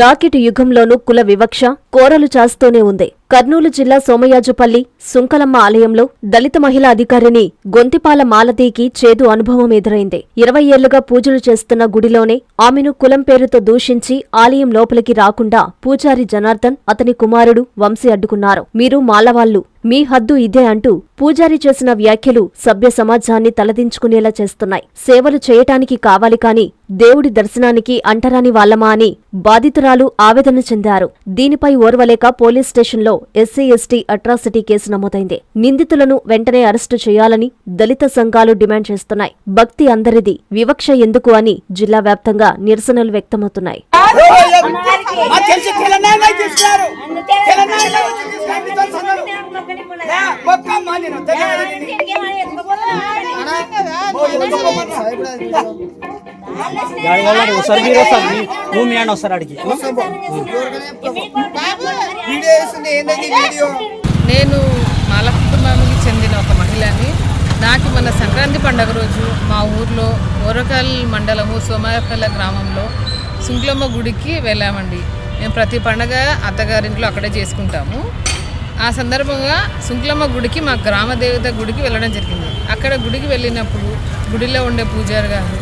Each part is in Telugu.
రాకెట్ యుగంలోనూ కుల వివక్ష కోరలు చాస్తూనే ఉంది. కర్నూలు జిల్లా సోమయాజుపల్లి సుంకలమ్మ ఆలయంలో దళిత మహిళా అధికారిని గొంతిపాల మాలతీకి చేదు అనుభవం ఎదురైంది. ఇరవై ఏళ్ళుగా పూజలు చేస్తున్న గుడిలోనే ఆమెను కులం పేరుతో దూషించి ఆలయం లోపలికి రాకుండా పూజారి జనార్దన్ అతని కుమారుడు వంశీ అడ్డుకున్నారు. మీరు మాలవాళ్ళు మీ హద్దు ఇదే అంటూ పూజారి చేసిన వ్యాఖ్యలు సభ్య సమాజాన్ని తలదించుకునేలా చేస్తున్నాయి. సేవలు చేయటానికి కావాలి కాని దేవుడి దర్శనానికి అంటరాని వాళ్ళమా అని బాధితురాలు ఆవేదన చెందారు. దీనిపై ఓర్వలేక పోలీస్ స్టేషన్లో ఎస్సీ ఎస్టీ అట్రాసిటీ కేసు నమోదైంది. నిందితులను వెంటనే అరెస్టు చేయాలని దళిత సంఘాలు డిమాండ్ చేస్తున్నాయి. భక్తి అందరిది వివక్ష ఎందుకు అని జిల్లా వ్యాప్తంగా నిరసనలు వ్యక్తమవుతున్నాయి. ఒకసారి మీరు వస్తారు. మీ- నువ్వు మీ ఆయన వస్తారు అడిగి వీడియో ఏంటండి వీడియో నేను మాల కుటుంబానికి చెందిన ఒక మహిళని. నాకు మన సంక్రాంతి పండగ రోజు మా ఊర్లో ఓరకల్ మండలము సోమాయపల్ల గ్రామంలో శుంక్లమ్మ గుడికి వెళ్ళామండి. మేము ప్రతి పండగ అత్తగారింట్లో అక్కడే చేసుకుంటాము. ఆ సందర్భంగా శుంక్లమ్మ గుడికి మా గ్రామ దేవత గుడికి వెళ్ళడం జరిగింది. అక్కడ గుడికి వెళ్ళినప్పుడు గుడిలో ఉండే పూజారి గారు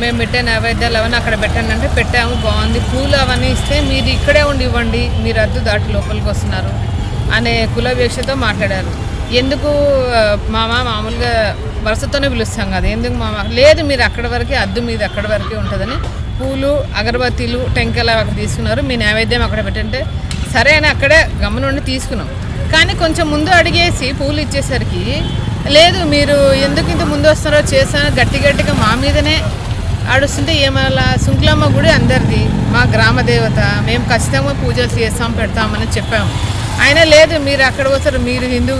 మేము పెట్టే నైవేద్యాలు అవన్నీ అక్కడ పెట్టండి అంటే పెట్టాము బాగుంది. పూలు అవన్నీ ఇస్తే మీరు ఇక్కడే ఉండి ఇవ్వండి మీరు అద్దు దాటి లోపలికి వస్తున్నారు అనే కులవేక్షతో మాట్లాడారు. ఎందుకు మామ మామూలుగా వరుసతోనే పిలుస్తాం కదా ఎందుకు మామ? లేదు మీరు అక్కడ వరకే అద్దు మీది అక్కడ వరకే ఉంటుందని పూలు అగరబత్తీలు టెంకాయలు అక్కడ తీసుకున్నారు మీ నైవేద్యం అక్కడ పెట్టంటే సరే అని అక్కడే గమనుండి తీసుకున్నాం. కానీ కొంచెం ముందు అడిగేసి పూలు ఇచ్చేసరికి లేదు మీరు ఎందుకు ఇంత ముందు వస్తున్నారో చేశాను గట్టి గట్టిగా మా మీదనే ఆడొస్తుంటే ఏమలా సుంకులమ్మ గుడి అందరిది. మా గ్రామ దేవత. మేము ఖచ్చితంగా పూజలు చేస్తాం పెడతామని చెప్పాము ఆయన లేదు మీరు అక్కడ వస్తారు మీరు హిందూ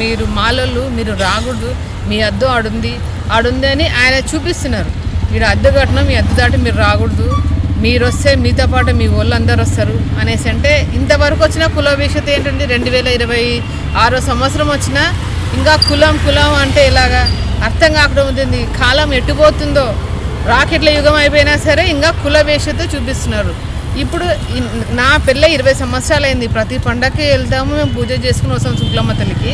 మీరు మాలలు మీరు రాకూడదు మీ అద్దు ఆడుంది ఆడుంది అని ఆయన చూపిస్తున్నారు. మీరు అద్దె కట్టడం మీ అద్దు దాటి మీరు రాకూడదు. మీరు వస్తే మీతో పాటు మీ వాళ్ళు అందరు వస్తారు అనేసి అంటే ఇంతవరకు వచ్చిన కులవేషత ఏంటంటే రెండు వేల ఇరవై ఆరో సంవత్సరం వచ్చినా ఇంకా కులం కులం అంటే ఇలాగా అర్థం కాకుండా ఉంటుంది కాలం ఎట్టుపోతుందో రాకెట్ల యుగం అయిపోయినా సరే ఇంకా కుల వేషతో చూపిస్తున్నారు. ఇప్పుడు నా పిల్ల ఇరవై సంవత్సరాలు అయింది ప్రతి పండగకి వెళ్తాము మేము పూజ చేసుకుని వస్తాం శుక్లమ్మ తల్లికి.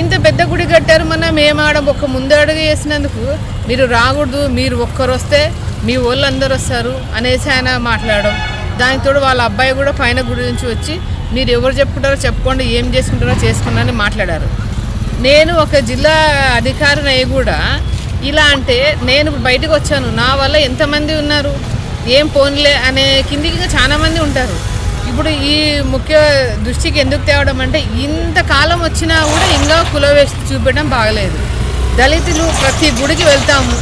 ఇంత పెద్ద గుడి కట్టారు మన మేము ఒక్క ముందు అడుగు వేసినందుకు మీరు రాకూడదు మీరు ఒక్కరు వస్తే మీ వాళ్ళు అందరు వస్తారు అనేసి ఆయన మాట్లాడడం. దానితోడు వాళ్ళ అబ్బాయి కూడా పైన గుడి నుంచి వచ్చి మీరు ఎవరు చెప్పుకుంటారో చెప్పుకోండి ఏం చేసుకుంటారో చేసుకున్నారని మాట్లాడారు. నేను ఒక జిల్లా అధికారిని అయి కూడా ఇలా అంటే నేను ఇప్పుడు బయటకు వచ్చాను. నా వల్ల ఎంతమంది ఉన్నారు? ఏం పోన్లే అనే కిందికి చాలామంది ఉంటారు. ఇప్పుడు ఈ ముఖ్య దృష్టికి ఎందుకు తేవడం అంటే ఇంతకాలం వచ్చినా కూడా ఇంకా కుల వేసి చూపించడం బాగలేదు. దళితులు ప్రతి గుడికి వెళ్తాము.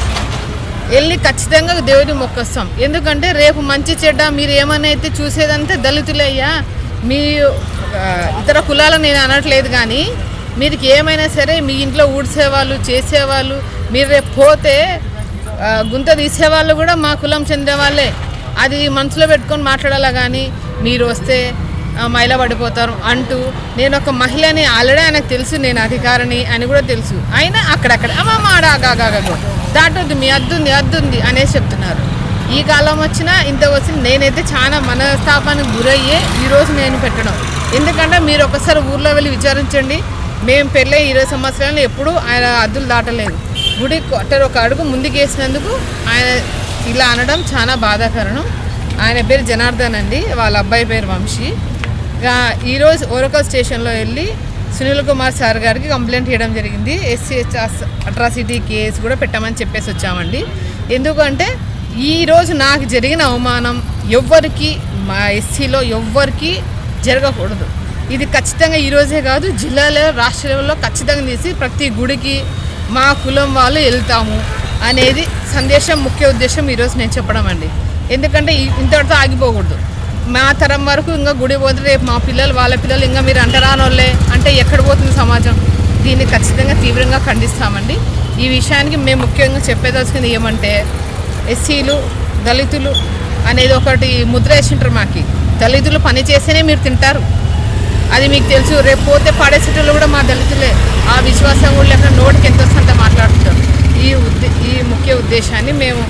వెళ్ళి ఖచ్చితంగా దేవుడి మొక్కొస్తాం. ఎందుకంటే రేపు మంచి చెడ్డ మీరు ఏమైనా అయితే చూసేదంటే దళితులయ్యా మీ ఇతర కులాలను నేను అనట్లేదు కానీ మీరు ఏమైనా సరే మీ ఇంట్లో ఊడ్చేవాళ్ళు చేసేవాళ్ళు మీరు రేపు పోతే గుంత తీసేవాళ్ళు కూడా మా కులం చెందేవాళ్ళే అది మనసులో పెట్టుకొని మాట్లాడాలా కానీ మీరు వస్తే మహిళ పడిపోతారు అంటూ నేను ఒక మహిళని ఆల్రెడీ ఆయనకు తెలుసు నేను అధికారిని అని కూడా తెలుసు. అయినా అక్కడక్కడ అమ్మమ్మ దాటుంది మీ అద్దుంది అద్దుంది అనేసి చెప్తున్నారు. ఈ కాలం వచ్చినా ఇంత వచ్చింది నేనైతే చాలా మనస్తాపానికి గురయ్యే ఈరోజు నేను పెట్టడం. ఎందుకంటే మీరు ఒకసారి ఊర్లో వెళ్ళి విచారించండి. మేము పెళ్ళై ఇరవై సంవత్సరాలు ఎప్పుడూ ఆయన అద్దులు దాటలేదు. గుడి కొట్టారు ఒక అడుగు ముందుకు వేసినందుకు ఆయన ఇలా అనడం చాలా బాధాకరణం. ఆయన పేరు జనార్దన్ అండి వాళ్ళ అబ్బాయి పేరు వంశీ. ఈరోజు ఓరకల్ స్టేషన్లో వెళ్ళి సునీల్ కుమార్ సార్ గారికి కంప్లైంట్ చేయడం జరిగింది. ఎస్సీహెచ్ అట్రాసిటీ కేసు కూడా పెట్టామని చెప్పేసి వచ్చామండి. ఎందుకంటే ఈరోజు నాకు జరిగిన అవమానం ఎవ్వరికి మా ఎస్సీలో ఎవ్వరికి జరగకూడదు. ఇది ఖచ్చితంగా ఈరోజే కాదు జిల్లాలో రాష్ట్ర లెవెల్లో ఖచ్చితంగా తీసి ప్రతి గుడికి మా కులం వాళ్ళు వెళ్తాము అనేది సందేశం ముఖ్య ఉద్దేశం ఈరోజు నేను చెప్పడం అండి. ఎందుకంటే ఇంతవరకు ఆగిపోకూడదు. మా తరం వరకు ఇంకా గుడి పోతే రేపు మా పిల్లలు వాళ్ళ పిల్లలు ఇంకా మీరు అంటరానోళ్ళే అంటే ఎక్కడ పోతుంది సమాజం? దీన్ని ఖచ్చితంగా తీవ్రంగా ఖండిస్తామండి. ఈ విషయానికి మేము ముఖ్యంగా చెప్పేదలుచుకుంది ఏమంటే ఎస్సీలు దళితులు అనేది ఒకటి ముద్ర వేసింటారు మాకి. దళితులు పని చేస్తేనే మీరు తింటారు. అది మీకు తెలుసు. రేపు పోతే పడేసేటోళ్ళు కూడా మా దళితులే. ఆ విశ్వాసం కూడా లేక నోటికి ఎంత వస్తుందో మాట్లాడుతుంటారు ఈ ఉద్దే ఈ ముఖ్య ఉద్దేశాన్ని మేము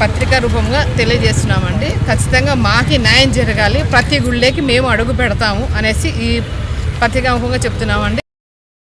పత్రికా రూపంగా తెలియజేస్తున్నామండి. ఖచ్చితంగా మాకి న్యాయం జరగాలి. ప్రతి గుళ్ళేకి మేము అడుగు పెడతాము అనేసి ఈ పత్రికా రూపంగా చెప్తున్నామండి.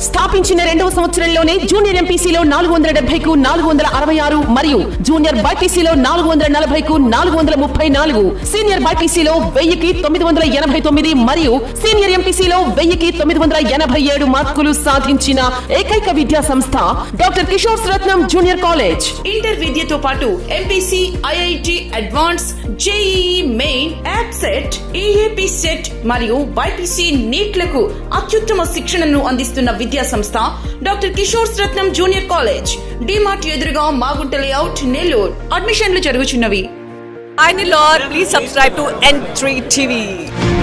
స్థాపించిన రెండవ సంవత్సరంలోనే జూనియర్ ఎంపీసీలో నాలుగు వందల డెబ్బైకు నాలుగు వందల అరవై ఆరు మరియు జూనియర్ బైపీసీలో నాలుగు వందల నలభైకు నాలుగు వందల ముప్పై నాలుగు సీనియర్ బైపీసీలో వెయ్యికి తొమ్మిది వందల ఎనభై తొమ్మిది మరియు సీనియర్ ఎంపీసీలో వెయ్యికి తొమ్మిది వందల ఎనభై ఏడు మార్కులు సాధించిన ఏకైక విద్యా సంస్థ doctor Kishore Ratnam junior college. Inter విద్యతో పాటు MPC IIT advance JEE main app సెట్ ఏఏపీ సెట్ మరియు బైపీసీ నీట్లకు అత్యుత్తమ శిక్షణను అందిస్తున్న విద్యా సంస్థ doctor Kishore Ratnam junior college DMart ఎదురుగా మాగుంట లేఅవుట్ నెల్లూరు. అడ్మిషన్లు జరుగుచున్నవి. ఐ Nilor, please subscribe to N3 TV.